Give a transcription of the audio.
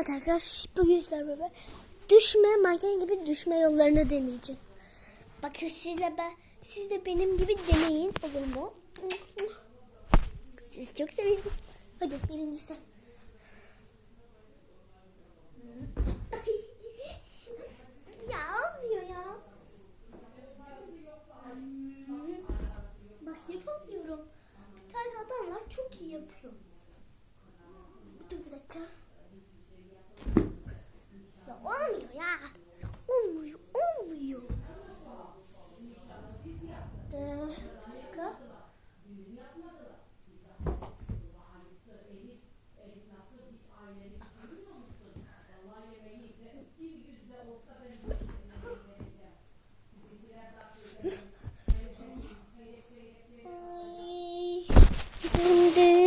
Evet arkadaşlar bugün sizlerle düşme manken gibi düşme yollarını deneyeceğiz. Bakın sizle ben siz de benim gibi deneyin olur mu? Siz çok seviyorum. Hadi birincisi. ya olmuyor ya. Bak yapamıyorum. Bir tane adam var çok iyi yapıyor. dakika. Şimdi